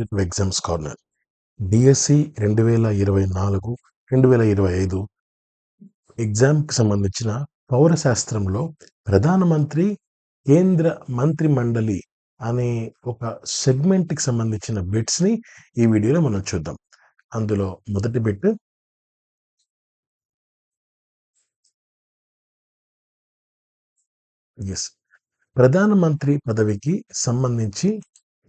Competitive exams corner DSC రెండు వేల ఇరవై నాలుగు రెండు వేల ఇరవై ఐదు ఎగ్జామ్కి సంబంధించిన పౌరశాస్త్రంలో ప్రధానమంత్రి కేంద్ర మంత్రి మండలి అనే ఒక సెగ్మెంట్కి సంబంధించిన బిట్స్ని ఈ వీడియోలో మనం చూద్దాం. అందులో మొదటి బిట్ ఎస్ ప్రధానమంత్రి పదవికి సంబంధించి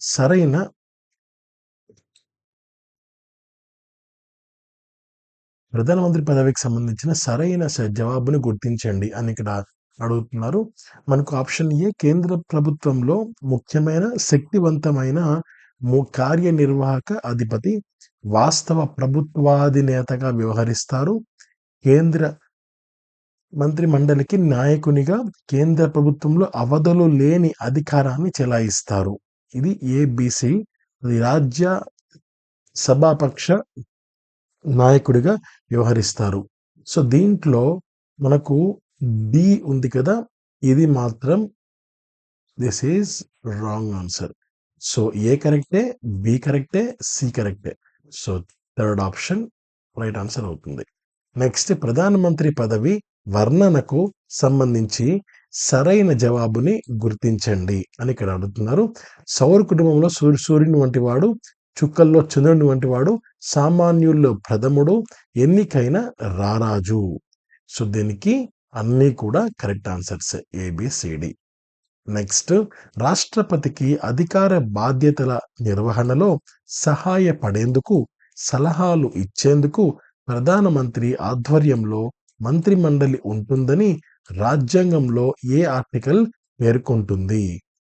సరైన ప్రధానమంత్రి పదవికి సంబంధించిన సరైన జవాబుని గుర్తించండి అని ఇక్కడ అడుగుతున్నారు. మనకు ఆప్షన్ ఏ కేంద్ర ప్రభుత్వంలో ముఖ్యమైన శక్తివంతమైన కార్యనిర్వాహక అధిపతి వాస్తవ ప్రభుత్వాధినేతగా వ్యవహరిస్తారు. కేంద్ర మంత్రి మండలికి నాయకునిగా కేంద్ర ప్రభుత్వంలో అవధులు లేని అధికారాన్ని చెలాయిస్తారు. ఇది ఏబిసి రాజ్య సభాపక్ష నాయకుడిగా వ్యవహరిస్తారు. సో దీంట్లో మనకు డి ఉంది కదా ఇది మాత్రం this is wrong answer so A కరెక్టే బి కరెక్టే సి కరెక్టే. So third option right answer అవుతుంది. నెక్స్ట్ ప్రధానమంత్రి పదవి వర్ణనకు సంబంధించి సరైన జవాబుని గుర్తించండి అని ఇక్కడ అడుగుతున్నారు. సౌర కుటుంబంలో సూర్య సూర్యుని వంటి వాడు చుక్కల్లో చంద్రుని వంటి వాడు సామాన్యుల్లో ప్రథముడు ఎన్నికైన రారాజు. సో దీనికి అన్నీ కూడా కరెక్ట్ ఆన్సర్స్ ఏబిసిడి నెక్స్ట్ రాష్ట్రపతికి అధికార బాధ్యతల నిర్వహణలో సహాయపడేందుకు సలహాలు ఇచ్చేందుకు ప్రధానమంత్రి ఆధ్వర్యంలో మంత్రిమండలి ఉంటుందని రాజ్యాంగంలో ఏ ఆర్టికల్ పేర్కొంటుంది?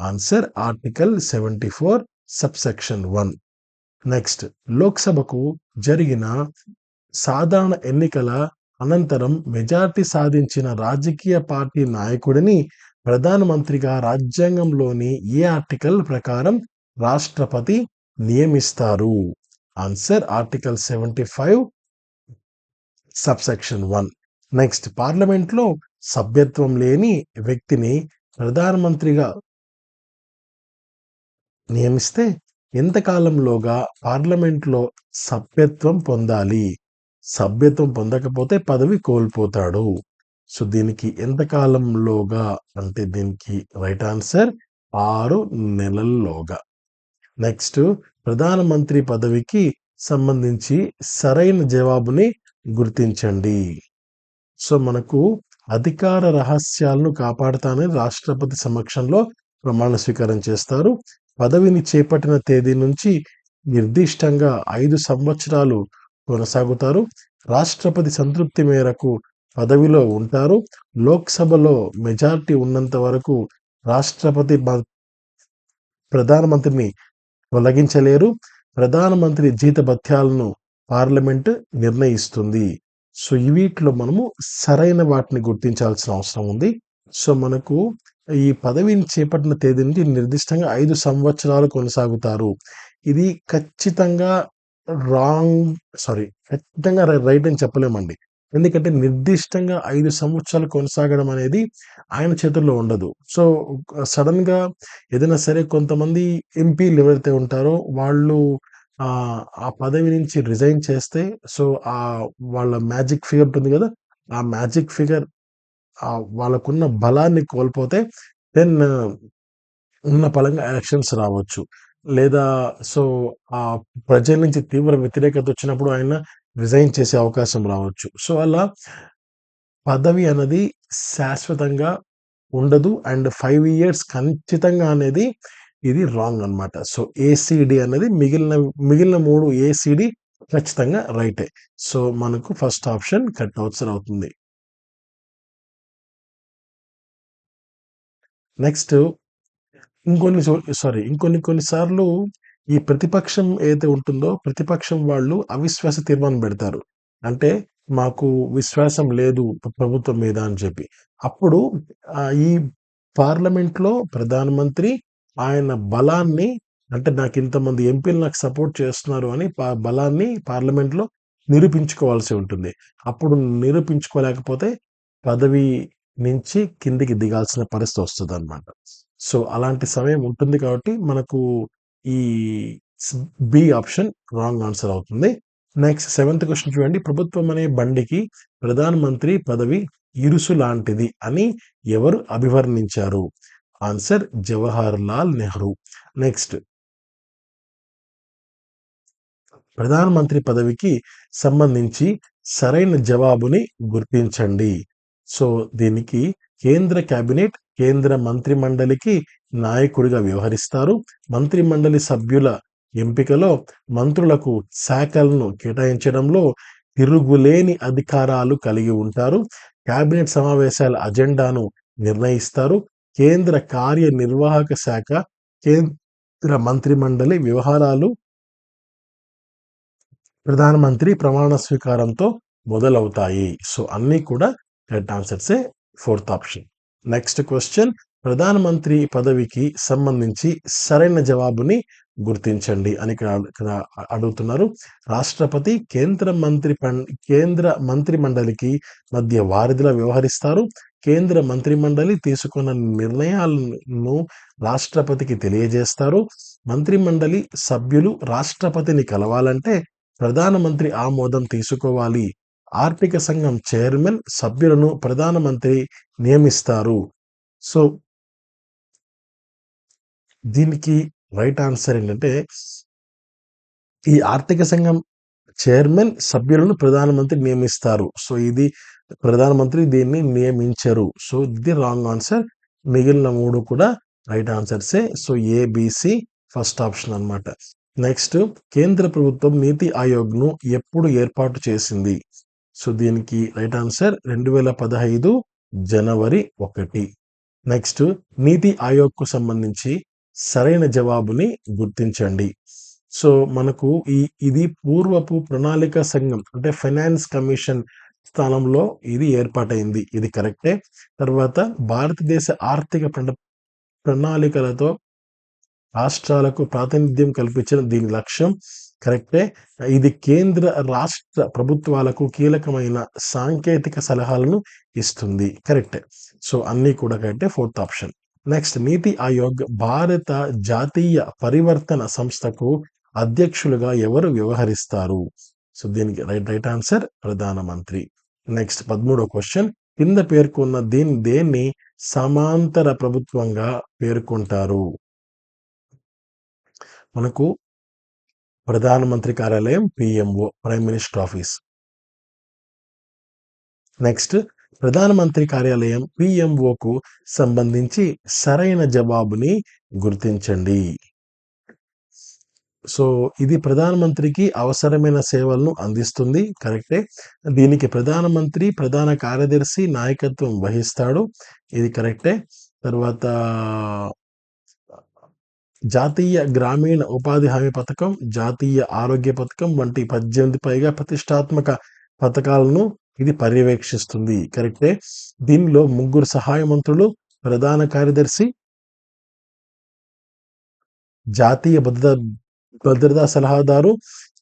Answer article seventy four subsection one. Next లోక్సభకు జరిగిన సాధారణ ఎన్నికల అనంతరం మెజార్టీ సాధించిన రాజకీయ పార్టీ నాయకుడిని ప్రధానమంత్రిగా రాజ్యాంగంలోని ఏ ఆర్టికల్ ప్రకారం రాష్ట్రపతి నియమిస్తారు? Answer article seventy five subsection one next పార్లమెంట్లో సభ్యత్వం లేని వ్యక్తిని ప్రధానమంత్రిగా నియమిస్తే ఎంతకాలంలోగా పార్లమెంట్లో సభ్యత్వం పొందాలి? సభ్యత్వం పొందకపోతే పదవి కోల్పోతాడు. సో దీనికి ఎంతకాలంలోగా? అంటే దీనికి రైట్ ఆన్సర్ ఆరు నెలల్లోగా. నెక్స్ట్ ప్రధానమంత్రి పదవికి సంబంధించి సరైన జవాబుని గుర్తించండి. సో మనకు అధికార రహస్యాలను కాపాడుతానని రాష్ట్రపతి సమక్షంలో ప్రమాణ స్వీకారం చేస్తారు. పదవిని చేపట్టిన తేదీ నుంచి నిర్దిష్టంగా ఐదు సంవత్సరాలు కొనసాగుతారు. రాష్ట్రపతి సంతృప్తి మేరకు పదవిలో ఉంటారు. లోక్సభలో మెజార్టీ ఉన్నంత వరకు రాష్ట్రపతి ప్రధానమంత్రిని తొలగించలేరు. ప్రధానమంత్రి జీతభత్యాలను పార్లమెంట్ నిర్ణయిస్తుంది. సో ఈ వీటిలో మనము సరైన వాటిని గుర్తించాల్సిన అవసరం ఉంది. సో మనకు ఈ పదవిని చేపట్టిన తేదీ నుంచి నిర్దిష్టంగా ఐదు సంవత్సరాలు కొనసాగుతారు. ఇది ఖచ్చితంగా రాంగ్ సారీ ఖచ్చితంగా రైట్ అని చెప్పలేమండి. ఎందుకంటే నిర్దిష్టంగా ఐదు సంవత్సరాలు కొనసాగడం అనేది ఆయన చేతుల్లో ఉండదు. సో సడన్గా ఏదైనా సరే కొంతమంది ఎంపీలు ఎవరైతే ఉంటారో వాళ్ళు ఆ పదవి నుంచి రిజైన్ చేస్తే సో ఆ వాళ్ళ మ్యాజిక్ ఫిగర్ ఉంటుంది కదా ఆ మ్యాజిక్ ఫిగర్ వాళ్ళకున్న బలాన్ని కోల్పోతే దెన్ ఉన్న పలంగా ఎలక్షన్స్ రావచ్చు. లేదా సో ఆ ప్రజల నుంచి తీవ్ర వ్యతిరేకత వచ్చినప్పుడు ఆయన రిజైన్ చేసే అవకాశం రావచ్చు. సో అలా పదవి అనేది శాశ్వతంగా ఉండదు. అండ్ ఫైవ్ ఇయర్స్ ఖచ్చితంగా అనేది ఇది రాంగ్ అన్నమాట. సో ఏసీడి అనేది మిగిలిన మిగిలిన మూడు ఏసీడి ఖచ్చితంగా రైటే. సో మనకు ఫస్ట్ ఆప్షన్ కట్ అవసరం అవుతుంది. నెక్స్ట్ ఇంకొన్ని సారీ ఇంకొన్ని కొన్నిసార్లు ఈ ప్రతిపక్షం ఏదైతే ఉంటుందో ప్రతిపక్షం వాళ్ళు అవిశ్వాస తీర్మానం పెడతారు. అంటే మాకు విశ్వాసం లేదు ప్రభుత్వం మీద అని చెప్పి. అప్పుడు ఈ పార్లమెంట్లో ప్రధానమంత్రి ఆయన బలాన్ని అంటే నాకు ఇంతమంది ఎంపీలు నాకు సపోర్ట్ చేస్తున్నారు అని పా- బలాన్ని పార్లమెంట్లో నిరూపించుకోవాల్సి ఉంటుంది. అప్పుడు నిరూపించుకోలేకపోతే పదవి నుంచి కిందికి దిగాల్సిన పరిస్థితి వస్తుంది అనమాట సో అలాంటి సమయం ఉంటుంది కాబట్టి మనకు ఈ బి ఆప్షన్ రాంగ్ ఆన్సర్ అవుతుంది. నెక్స్ట్ సెవెంత్ క్వశ్చన్ చూడండి. ప్రభుత్వం అనే బండికి ప్రధానమంత్రి పదవి ఇరుసు లాంటిది అని ఎవరు అభివర్ణించారు? ఆన్సర్ జవహర్ లాల్ నెహ్రూ. నెక్స్ట్. ప్రధానమంత్రి పదవికి సంబంధించి సరైన జవాబుని గుర్తించండి. సో దీనికి కేంద్ర కేబినెట్ కేంద్ర మంత్రి మండలికి నాయకుడిగా వ్యవహరిస్తారు. మంత్రి మండలి సభ్యుల ఎంపికలో మంత్రులకు శాఖలను కేటాయించడంలో తిరుగులేని అధికారాలు కలిగి ఉంటారు. కేబినెట్ సమావేశాల అజెండాను నిర్ణయిస్తారు. కేంద్ర కార్యనిర్వాహక శాఖ కేంద్ర మంత్రి మండలి వ్యవహారాలు ప్రధానమంత్రి ప్రమాణ స్వీకారంతో మొదలవుతాయి. సో అన్నీ కూడా కరెక్ట్ ఆన్సర్సే ఫోర్త్ ఆప్షన్ నెక్స్ట్ క్వశ్చన్ ప్రధానమంత్రి పదవికి సంబంధించి సరైన జవాబుని గుర్తించండి అని ఇక్కడ అడుగుతున్నారు. రాష్ట్రపతి కేంద్ర మంత్రి కేంద్ర మంత్రి మండలికి మధ్య వారిదిలా వ్యవహరిస్తారు. కేంద్ర మంత్రి మండలి తీసుకున్న నిర్ణయాలను రాష్ట్రపతికి తెలియజేస్తారు. మంత్రి మండలి సభ్యులు రాష్ట్రపతిని కలవాలంటే ప్రధానమంత్రి ఆమోదం తీసుకోవాలి. ఆర్థిక సంఘం చైర్మన్ సభ్యులను ప్రధానమంత్రి నియమిస్తారు. సో దీనికి రైట్ ఆన్సర్ ఏంటంటే ఈ ఆర్థిక సంఘం చైర్మన్ సభ్యులను ప్రధానమంత్రి నియమిస్తారు. సో ఇది ప్రధానమంత్రి దీన్ని నియమించరు. సో ఇది రాంగ్ ఆన్సర్ మిగిలిన మూడు కూడా రైట్ ఆన్సర్సే సో ఏబిసి ఫస్ట్ ఆప్షన్ అన్నమాట. నెక్స్ట్ కేంద్ర ప్రభుత్వం నీతి ఆయోగ్ను ఎప్పుడు ఏర్పాటు చేసింది? సో దీనికి రైట్ ఆన్సర్ రెండు వేల పదహైదు జనవరి ఒకటి. నెక్స్ట్ నీతి ఆయోగ్కు సంబంధించి సరైన జవాబుని గుర్తించండి. సో మనకు ఈ ఇది పూర్వపు ప్రణాళిక సంఘం అంటే ఫైనాన్స్ కమిషన్ స్థానంలో ఇది ఏర్పాటైంది. ఇది కరెక్టే. తర్వాత భారతదేశ ఆర్థిక ప్రణాళికలతో రాష్ట్రాలకు ప్రాతినిధ్యం కల్పించిన దీని లక్ష్యం కరెక్టే? ఇది కేంద్ర రాష్ట్ర ప్రభుత్వాలకు కీలకమైన సాంకేతిక సలహాలను ఇస్తుంది. కరెక్టే. సో అన్నీ కూడా కరెక్టే. Fourth option. నెక్స్ట్ నీతి ఆయోగ్ భారత జాతీయ పరివర్తన సంస్థకు అధ్యక్షులుగా ఎవరు వ్యవహరిస్తారు? సో దీనికి రైట్ రైట్ ఆన్సర్ ప్రధానమంత్రి నెక్స్ట్ పదమూడో క్వశ్చన్. కింద పేర్కొన్న దీని దేన్ని సమాంతర ప్రభుత్వంగా పేర్కొంటారు? మనకు ప్రధానమంత్రి కార్యాలయం PMO prime minister office. Next ప్రధానమంత్రి కార్యాలయం పిఎంఓకు సంబంధించి సరైన జవాబుని గుర్తించండి. సో ఇది ప్రధానమంత్రికి అవసరమైన సేవలను అందిస్తుంది కరెక్టే. దీనికి ప్రధానమంత్రి ప్రధాన కార్యదర్శి నాయకత్వం వహిస్తాడు ఇది కరెక్టే. తర్వాత జాతీయ గ్రామీణ ఉపాధి హామీ పథకం జాతీయ ఆరోగ్య పథకం వంటి పద్దెనిమిది పైగా ప్రతిష్టాత్మక పథకాలను ఇది పర్యవేక్షిస్తుంది. కరెక్టే? దీనిలో ముగ్గురు సహాయ మంత్రులు ప్రధాన కార్యదర్శి జాతీయ భద్రతా భద్రతా సలహాదారు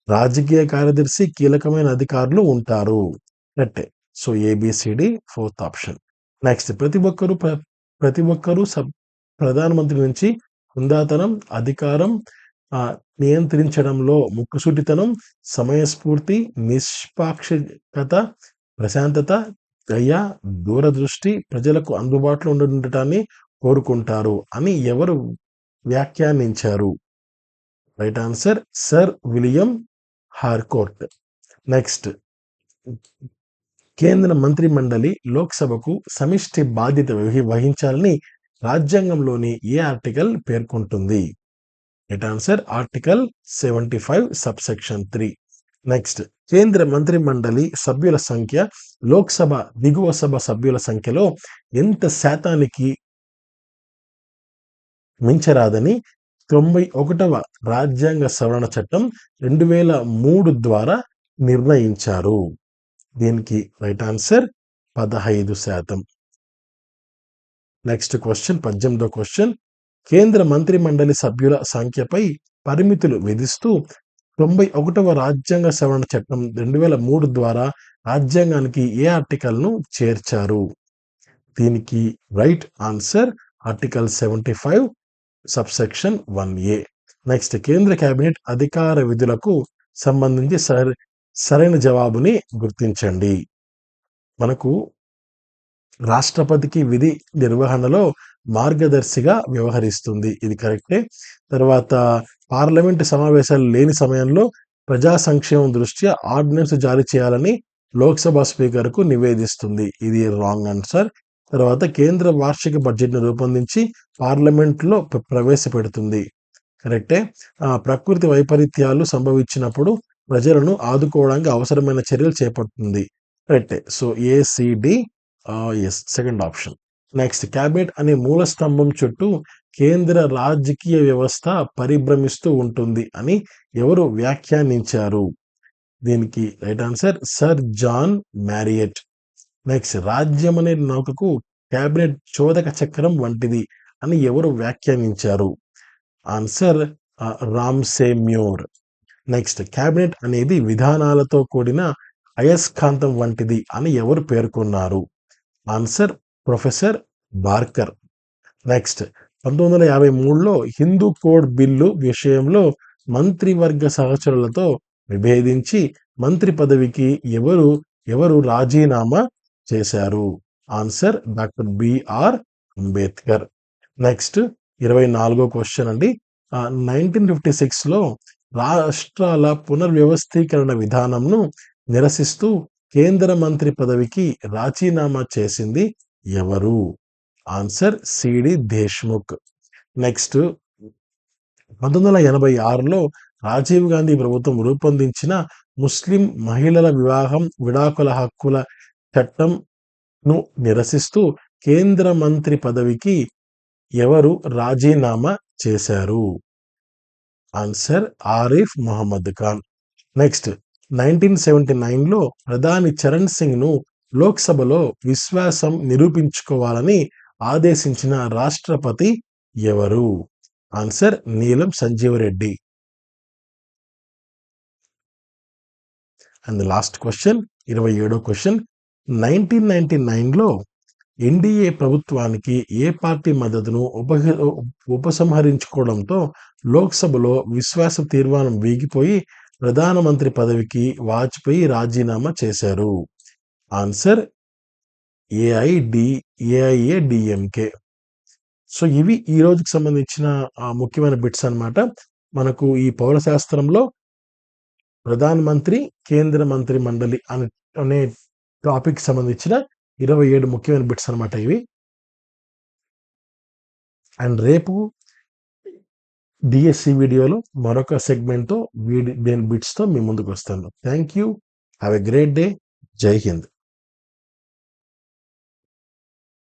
రాజకీయ కార్యదర్శి కీలకమైన అధికారులు ఉంటారు. కరెక్టే? So ABCD fourth option next ప్రతి ఒక్కరు ప్ర- ప్రతి ఒక్కరూ సబ్ ప్రధానమంత్రి నుంచి హుందాతనం అధికారం నియంత్రించడంలో ముక్కుసూటితనం సమయస్ఫూర్తి నిష్పాక్షికత ప్రశాంతత దయ దూరదృష్టి ప్రజలకు అందుబాటులో ఉండటాన్ని కోరుకుంటారు అని ఎవరు వ్యాఖ్యానించారు? Right answer sir William Harcourt. Next. కేంద్ర మంత్రి మండలి లోక్సభకు సమిష్టి బాధ్యత వహించాలని రాజ్యాంగంలోని ఏ ఆర్టికల్ పేర్కొంటుంది? Right answer article seventy five sub section three next కేంద్ర మంత్రి మండలి సభ్యుల సంఖ్య లోక్సభ దిగువ సభ సభ్యుల సంఖ్యలో ఎంత శాతానికి మించరాదని తొంభై ఒకటవ రాజ్యాంగ సవరణ చట్టం రెండు వేల మూడు ద్వారా నిర్ణయించారు. దీనికి రైట్ ఆన్సర్ పదహైదు శాతం. నెక్స్ట్ క్వశ్చన్ పద్దెనిమిదో క్వశ్చన్ కేంద్ర మంత్రి మండలి సభ్యుల సంఖ్యపై పరిమితులు విధిస్తూ తొంభై ఒకటవ రాజ్యాంగ సవరణ చట్టం రెండు వేల మూడు ద్వారా రాజ్యాంగానికి ఏ ఆర్టికల్ను చేర్చారు? దీనికి right answer article seventy five subsection one A. Next కేంద్ర కేబినెట్ అధికార విధులకు సంబంధించి సరైన జవాబుని గుర్తించండి. మనకు రాష్ట్రపతికి విధి నిర్వహణలో మార్గదర్శిగా వ్యవహరిస్తుంది. ఇది కరెక్టే. తర్వాత పార్లమెంటు సమావేశాలు లేని సమయంలో ప్రజా సంక్షేమం దృష్ట్యా ఆర్డినెన్స్ జారీ చేయాలని లోక్సభ స్పీకర్కు నివేదిస్తుంది. ఇది రాంగ్ ఆన్సర్. తర్వాత కేంద్ర వార్షిక బడ్జెట్ను రూపొందించి పార్లమెంట్లో ప్ర- ప్రవేశపెడుతుంది. కరెక్టే. ప్రకృతి వైపరీత్యాలు సంభవించినప్పుడు ప్రజలను ఆదుకోవడానికి అవసరమైన చర్యలు చేపడుతుంది. కరెక్టే. So ACD yes second option next cabinet అనే మూల స్తంభం చుట్టూ కేంద్ర రాజకీయ వ్యవస్థ పరిభ్రమిస్తూ ఉంటుంది అని ఎవరు వ్యాఖ్యానించారు. దీనికి right answer sir John Marriott next రాజ్యం అనే నౌకకు క్యాబినెట్ చోదక చక్రం వంటిది అని ఎవరు వ్యాఖ్యానించారు. ఆన్సర్ రామ్సేమ్యూర్ నెక్స్ట్ క్యాబినెట్ అనేది విధానాలతో కూడిన అయస్కాంతం వంటిది అని ఎవరు పేర్కొన్నారు? Answer professor Barker. నెక్స్ట్ పంతొమ్మిది వందల యాభై మూడులో హిందూ కోడ్ బిల్లు విషయంలో మంత్రివర్గ సహచరులతో విభేదించి మంత్రి పదవికి ఎవరు ఎవరు రాజీనామా చేశారు? Answer doctor BR Ambedkar. Next ఇరవై నాలుగో క్వశ్చన్ అండి. నైన్టీన్ ఫిఫ్టీ సిక్స్లో రాష్ట్రాల పునర్వ్యవస్థీకరణ విధానంను నిరసిస్తూ కేంద్ర మంత్రి పదవికి రాజీనామా చేసింది ఎవరు? Answer CD Deshmukh. నెక్స్ట్ పంతొమ్మిది వందల ఎనభై ఆరులో రాజీవ్ గాంధీ ప్రభుత్వం రూపొందించిన ముస్లిం మహిళల వివాహం విడాకుల హక్కుల చట్టంను నిరసిస్తూ కేంద్ర మంత్రి పదవికి ఎవరు రాజీనామా చేశారు? Answer Arif Mohammad Khan. Next nineteen seventy నైన్లో ప్రధాని చరణ్ సింగ్ను లోక్సభలో విశ్వాసం నిరూపించుకోవాలని ఆదేశించిన రాష్ట్రపతి ఎవరు? ఆన్సర్ నీలం సంజీవరెడ్డి. అండ్ లాస్ట్ క్వశ్చన్ ఇరవై ఏడో క్వశ్చన్. నైన్టీన్ నైన్టీ నైన్లో ఎన్డీఏ ప్రభుత్వానికి ఏ పార్టీ మద్దతును ఉప ఉపసంహరించుకోవడంతో లోక్సభలో విశ్వాస తీర్మానం వీగిపోయి ప్రధానమంత్రి పదవికి వాజ్పేయి రాజీనామా చేశారు. Answer AID AIA DMK so ఇవి ఈ రోజుకి సంబంధించిన ఆ, ముఖ్యమైన బిట్స్ అన్నమాట. మనకు ఈ పౌర శాస్త్రంలో ప్రధాన మంత్రి కేంద్ర మంత్రి మండలి అనే అనే టాపిక్ సంబంధించిన ఇరవై ఏడు ముఖ్యమైన బిట్స్ అన్నమాట ఇవి. అండ్ రేపు డిఎస్సి వీడియోలో మరొక సెగ్మెంట్తో వీడి దేని బిట్స్తో మీ ముందుకు వస్తాను. Thank you have a great day Jai Hind